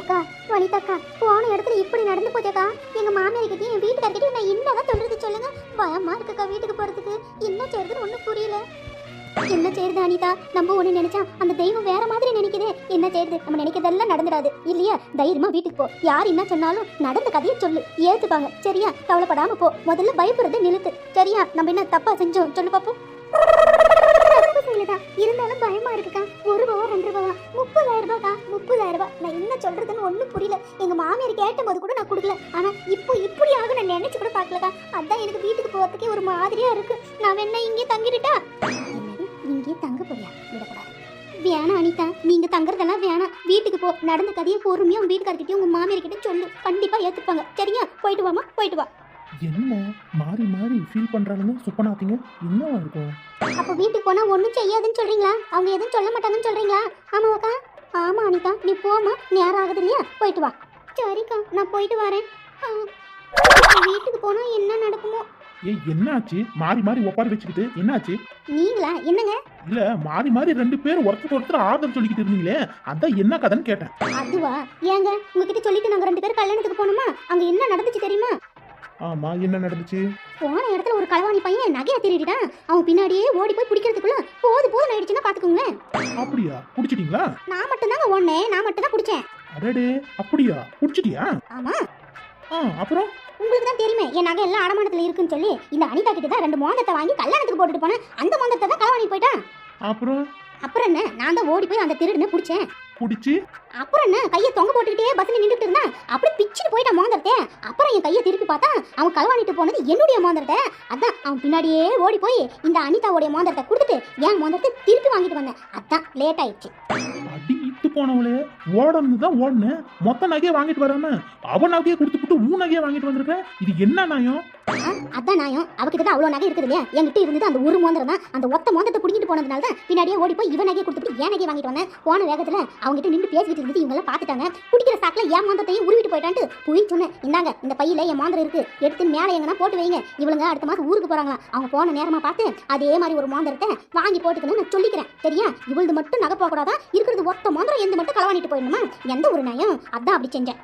அக்கா வனிதாக்கா போன இடத்துல இப்படி நடந்து போச்சேக்கா எங்க மாமியார் கிட்டயும் என் வீட்டுக்காரர்கிட்டயும் நான் என்னதான் சொல்றது சொல்லுங்க? பயமா இருக்குக்கா வீட்டுக்கு போறதுக்கு. என்ன செய்யறதுன்னு ஒண்ணும் புரியல. என்ன செய்யறது அனிதா? நம்ம ஒண்ணு நினைச்சா அந்த தெய்வம் வேற மாதிரி நினைக்குதே. என்ன செய்யறது நம்ம நினைக்கிறதெல்லாம் நடந்துடாது. இல்லையா? தைரியமா வீட்டுக்கு போ. யார் என்ன சொன்னாலும் நடந்த கதையை சொல்லு. ஏத்துப்பாங்க. சரியா? கவலைப்படாம போ. முதல்ல பயப்படுறதை நிறுத்து. சரியா? நம்ம என்ன தப்பா செஞ்சோம்? சொல்லு பாப்போம். இருந்தாலும் பயமா இருக்குக்கா. ஒரு ரூபாவா ரெண்டு ரூபாவா முப்பது ரூபாய்க்கா முப்பதாயிரம் ரூபாய் நான் என்ன சொல்றதுன்னு ஒண்ணும் புரியல. எங்க மாமியார் கேட்ட போது கூட நான் கொடுக்கல. ஆனா இப்போ இப்படி ஆகும் நான் நினைச்சு கூட பார்க்கலக்கா. அதான் எனக்கு வீட்டுக்கு போறதுக்கே ஒரு மாதிரியா இருக்கு. நான் வேணா இங்கே என்னது? இங்கே தங்க போறியா? விடக்கூடாது. வேணாம் அனிதா. நீங்க தங்குறதெல்லாம் வேணாம். வீட்டுக்கு போ. நடந்த கதையை பொறுமையா உங்க வீட்டுக்காரர்கிட்டயும் உங்க மாமியார் கிட்ட சொல்லு. கண்டிப்பா ஏத்துப்பாங்க. சரியா? போயிட்டு வாமா போயிட்டு வா. என்ன? மாறி மாறி ஃபீல் பண்றானுங்க சுப்பனாத்தீங்க என்னவா இருக்கும்? அப்ப வீட்டுக்கு போனா ஒண்ணும் செய்யாதுன்னு சொல்றீங்களா? அவங்க எதுவும் சொல்ல மாட்டாங்கன்னு சொல்றீங்களா? ஆமாவாக்கா. ஆமா அனிதா நீ போமா நேரம் ஆகுது இல்லையா? போயிட்டு வா. சரிக்கா நான் போயிட்டு வரேன். ஆ. வீட்டுக்கு போனா என்ன நடக்குமோ? ஏய் என்னாச்சு? மாறி மாறி ஒப்பாரி வச்சுக்கிட்டு என்னாச்சு? நீங்களா? என்னங்க? இல்ல மாறி மாறி ரெண்டு பேரும் ஒருத்தருக்கு ஒருத்தர் ஆதரவு சொல்லிக்கிட்டு இருந்தீங்களே. அதான் என்ன கதைன்னு கேட்டேன். அதுவா? ஏங்க உங்ககிட்ட சொல்லிட்டு நாங்க ரெண்டு பேரும் கல்யாணத்துக்கு போனோமா? அங்க என்ன நடந்துச்சு தெரியுமா? ஆமா என்ன நடந்துச்சு? போன இடத்துல ஒரு களவாணி பையன் நகையை திருடிட்டான். அவன் பின்னாடியே ஓடி போய் பிடிக்கிறதுக்குள்ள போது போதும் ஆயிடுச்சுன்னா பாத்துக்கோங்களேன். அப்படியா? குடிச்சிட்டீங்களா? நான் மட்டும்தாங்க ஓடினேன். நான் மட்டும் தான் குடிச்சேன். அடடே அப்படியா? குடிச்சிட்டியா? ஆமா. ஆ அப்புறம்? உங்களுக்கு தான் தெரியுமே என் நகை எல்லாம் அடமானத்துல இருக்குன்னு சொல்லி இந்த அனிதா கிட்ட தான் ரெண்டு மோந்தத்தை வாங்கி கல்யாணத்துக்கு போட்டுட்டு போனேன். அந்த மோந்தத்தை தான் களவாணி போயிட்டான். அப்புறம்? அப்புறம் என்ன? நான் தான் ஓடி போய் அந்த திருடுன்னு பிடிச்சேன். குடிச்சு அப்புறம் என்ன? கையை தொங்க போட்டுக்கிட்டே பஸ்ல நின்றுட்டு இருந்தான் அப்படி பிச்சுட்டு போயிட்டான் மோந்திரத்தை அப்புறம் என் கையை திருப்பி பார்த்தா அவன் களவாணிட்டு போனது என்னுடைய மோந்திரத்தை அதான் அவன் பின்னாடியே ஓடி போய் இந்த அனிதாவுடைய மோந்திரத்தை கொடுத்துட்டு என் மோந்திரத்தை திருப்பி வாங்கிட்டு வந்தேன். அதான் லேட் ஆயிடுச்சு. அடி இட்டு போனவளே ஓடன்னு தான் ஓடுனேன். மொத்த நகையை வாங்கிட்டு வராம அவன் நகையை கொடுத்துட்டு ஊ நகையை வாங்கிட்டு வந்திருக்க? இது என்ன நியாயம் ஆ, அதான் நாயம் அவகிட்ட தான் அவ்வளோ நகை இருக்குது இல்லையா? என்கிட்ட இருந்தது அந்த ஒரு மோந்திரம் தான். அந்த ஒத்த மோந்திரத்தை பிடிங்கிட்டு போனதுனால தான் பின்னாடியே ஓடி போய் இவன் நகையை கொடுத்துட்டு என் நகையை வாங்கிட்டு வந்தேன். போன வேகத்தில் அவங்ககிட்ட நின்று பேசிக்கிட்டு இருந்தது இவங்க பாத்துட்டாங்க பார்த்துட்டாங்க. குடிக்கிற சாக்கில் என் மோந்தத்தையும் உருவிட்டு போயிட்டான்ட்டு போய் சொன்னேன். இந்தாங்க இந்த பையில என் மோந்திரம் இருக்கு. எடுத்து மேலே எங்கன்னா போட்டு வைங்க. இவளுங்க அடுத்த மாதம் ஊருக்கு போறாங்களாம். அவங்க போன நேரமா பார்த்து அதே மாதிரி ஒரு மோந்திரத்தை வாங்கி போட்டுக்கணும்னு நான் சொல்லிக்கிறேன். சரியா? இவளது மட்டும் நகை போகக்கூடாதான் இருக்கிறது ஒத்த மோந்திரம் எந்த மட்டும் களவாணிட்டு போயிடணுமா? எந்த ஒரு நாயம் அதான் அப்படி செஞ்சேன்.